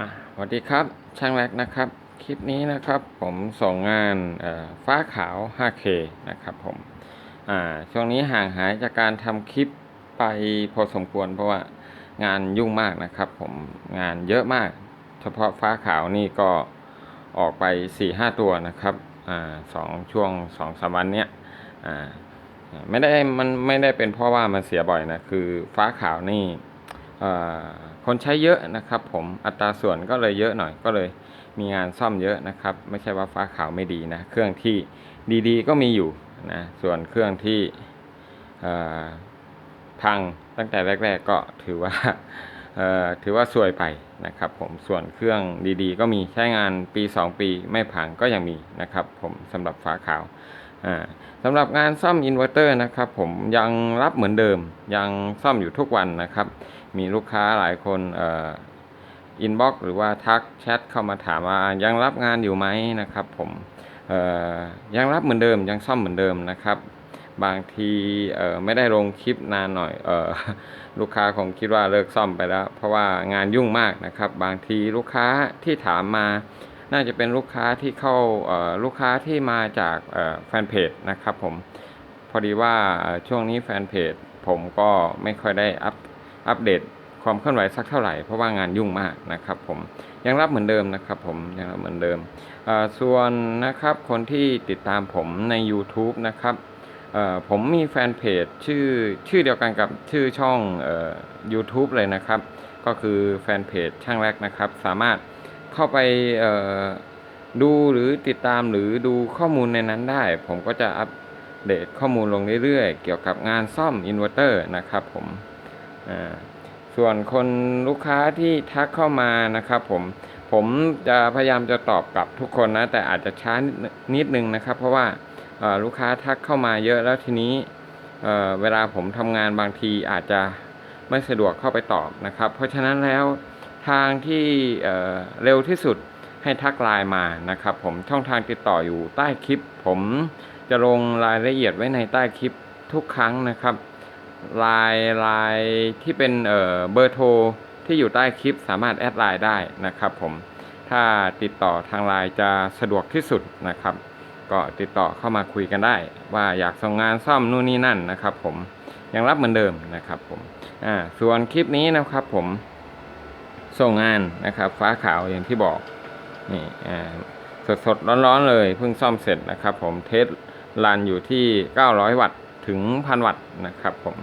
อะสวัสดีครับช่างแรกนะครับ คลิปนี้นะครับผมส่งงานฟ้าขาว 5K นะครับผมอ่าช่วงนี้ห่างหายจากการทำคลิปไปพอสมควร เพราะว่างานยุ่งมากนะครับผมงานเยอะมาก เฉพาะฟ้าขาวนี่ก็ออกไป 4-5 ตัวนะครับอ่าสองช่วงสองสามวันเนี้ยอ่าไม่ได้มันไม่ได้เป็นเพราะว่ามันเสียบ่อยนะคือฟ้าขาวนี่อ่อ คนใช้เยอะนะครับ ผมอัตราส่วนก็เลยเยอะหน่อยก็เลยมีงานซ่อมเยอะนะครับ ไม่ใช่ว่าฟ้าขาวไม่ดีนะ เครื่องที่ดีๆ ก็มีอยู่นะส่วนเครื่องที่พังตั้งแต่แรก ๆ ก็ถือว่าถือว่าซวยไปนะครับ ผมส่วนเครื่องดีๆ ก็มีใช้งานปี 2 ปีไม่พังก็ยังมีนะครับ ผมสำหรับฟ้าขาว สำหรับงานซ่อมอินเวอร์เตอร์นะครับผมยังรับเหมือนเดิม ยังซ่อมอยู่ทุกวันนะครับ มีลูกค้าหลายคนอินบ็อกหรือว่าทักแชทเข้ามาถามว่ายังรับงานอยู่ไหมนะครับผมยังรับเหมือนเดิมยังซ่อมเหมือนเดิมนะครับ บางทีไม่ได้ลงคลิปนานหน่อยออลูกค้าคงคิดว่าเลิกซ่อมไปแล้ว เพราะว่างานยุ่งมากนะครับ บางทีลูกค้าที่ถามมา น่าจะเป็นลูกค้าที่เข้าลูกค้าที่มาจากแฟนเพจนะครับผมพอดีว่าช่วงนี้แฟนเพจผมก็ไม่ค่อยได้อัพอัปเดตความเคลื่อนไหวสักเท่าไหร่เพราะว่างานยุ่งมากนะครับผมยังรับเหมือนเดิมนะครับผมยังรับเหมือนเดิมส่วนนะครับคนที่ติดตามผมใน YouTube นะครับผมมีแฟนเพจชื่อชื่อเดียวกันกับชื่อช่องอ YouTube เลยนะครับ ก็คือแฟนเพจช่างแรกนะครับ สามารถ เข้าไปดูหรือติดตามหรือดูข้อมูลในนั้นได้ ผมก็จะอัปเดตข้อมูลลงเรื่อยๆ เกี่ยวกับงานซ่อมอินเวอร์เตอร์นะครับผมส่วนคนลูกค้าที่ทักเข้ามานะครับผมผมจะพยายามจะตอบกลับทุกคนนะ แต่อาจจะช้านิดนึงนะครับ เพราะว่าลูกค้าทักเข้ามาเยอะแล้วทีนี้เเวลาผมทำงานบางทีอาจจะไม่สะดวกเข้าไปตอบนะครับ เพราะฉะนั้นแล้ว ทางที่เเร็วที่สุดให้ทักไลน์มานะครับ ผมช่องทางติดต่ออยู่ใต้คลิป ผมจะลงรายละเอียดไว้ในใต้คลิปทุกครั้งนะครับไลน์ไลน์ที่เป็นเเบอร์โทรที่อยู่ใต้คลิปสามารถแอดไลน์ได้นะครับ ผมถ้าติดต่อทางไลน์จะสะดวกที่สุดนะครับ ก็ติดต่อเข้ามาคุยกันได้ ว่าอยากส่งงานซ่อมนู่นนี่นั่นนะครับ ผมยังรับเหมือนเดิมนะครับ ผมอ่าส่วนคลิปนี้นะครับ ผม ส่งงานนะครับ ฟ้าขาวอย่างที่บอกนี่สดสดๆร้อนๆเลยเพิ่งซ่อมเสร็จนะครับ ผมเทสรันอยู่ที่ 900 วัตต์ถึงพันวัตต์นะครับผม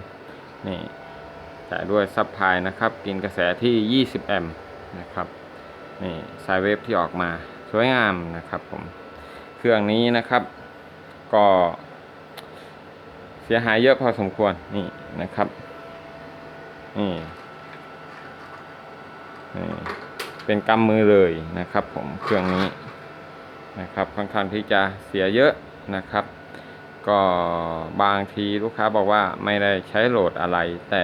นี่จ่ายด้วยซับพลายนะครับ กินกระแสที่ 20 แอมป์นะครับนี่สายเวฟที่ออกมาสวยงามนะครับผมเครื่องนี้นะครับ ก็เสียหายเยอะพอสมควรนี่นะครับนี่ เป็นกำมือเลยนะครับผมเครื่องนี้นะครับค่อนข้างที่จะเสียเยอะนะครับ ก็บางทีลูกค้าบอกว่าไม่ได้ใช้โหลดอะไร แต่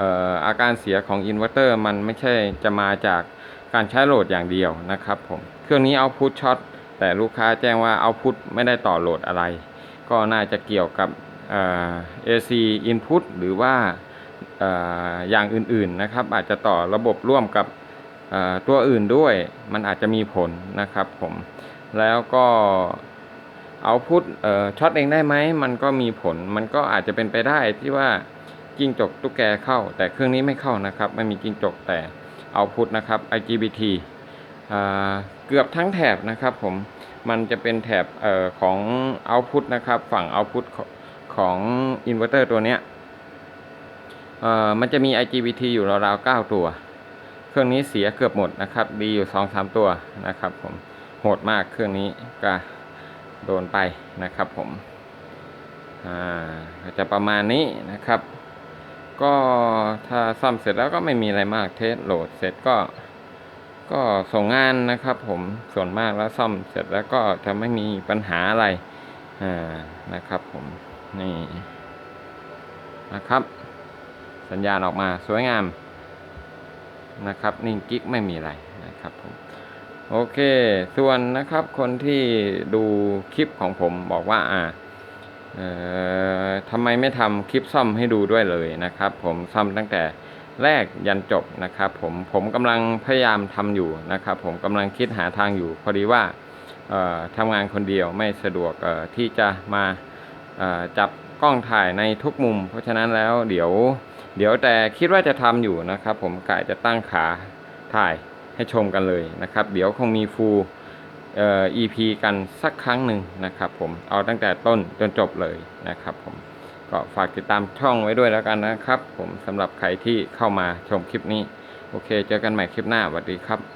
อออาการเสียของอินเวอร์เตอร์มันไม่ใช่จะมาจากการใช้โหลดอย่างเดียวนะครับผมเครื่องนี้เอาพุทช็อตแต่ลูกค้าแจ้งว่าเอาพุทไม่ได้ต่อโหลดอะไร ก็น่าจะเกี่ยวกับเอ่อ AC input หรือว่า อย่างอื่นๆนะครับ อาจจะต่อระบบร่วมกับตัวอื่นด้วย มันอาจจะมีผลนะครับผมแล้วก็เอาพุทช็อตเองได้ไหมมันก็มีผล มันก็อาจจะเป็นไปได้ที่ว่าจิ้งจกตุ๊กแกเข้า แต่เครื่องนี้ไม่เข้านะครับ ไม่มีจิ้งจกแต่เอาพุทนะครับ IGBT เกือบทั้งแถบนะครับผมมันจะเป็นแถบออของเอาพุทนะครับ ฝั่งเอาพุทของอินเวอร์เตอร์ตัวเนี้ย เอ่อมันจะมี IGBT อยู่ราวๆ9ตัว เครื่องนี้เสียเกือบหมดนะครับดีอยู่ 2-3 ตัวนะครับผมโหดมากเครื่องนี้ก็โดนไปนะครับผมอ่าก็จะประมาณนี้นะครับ ก็ถ้าซ่อมเสร็จแล้วก็ไม่มีอะไรมากเทสโหลดเสร็จก็ก็ส่งงานนะครับผมส่วนมากแล้วซ่อมเสร็จแล้วก็จะไม่มีปัญหาอะไรอ่านะครับผมนี่นะครับ สัญญาณออกมาสวยงามนะครับ นิ่งกิ๊กไม่มีอะไรนะครับผมโอเค ส่วนนะครับคนที่ดูคลิปของผมบอกว่าอ่าทำไมไม่ทำคลิปซ่อมให้ดูด้วยเลยนะครับ ผมซ่อมตั้งแต่แรกยันจบนะครับ ผมผมกำลังพยายามทำอยู่นะครับ ผมกำลังคิดหาทางอยู่ พอดีว่าทำงานคนเดียวไม่สะดวกที่จะมาจับกล้องถ่ายในทุกมุม เพราะฉะนั้นแล้วเดี๋ยว เดี๋ยวแต่คิดว่าจะทำอยู่นะครับ ผมกะจะตั้งขาถ่ายให้ชมกันเลยนะครับ เดี๋ยวคงมีฟูลเอ่อ EP กันสักครั้งหนึ่งนะครับ ผมเอาตั้งแต่ต้นจนจบเลยนะครับ ผมก็ฝากติดตามช่องไว้ด้วยแล้วกันนะครับ ผมสำหรับใครที่เข้ามาชมคลิปนี้ โอเค เจอกันใหม่คลิปหน้าสวัสดีครับ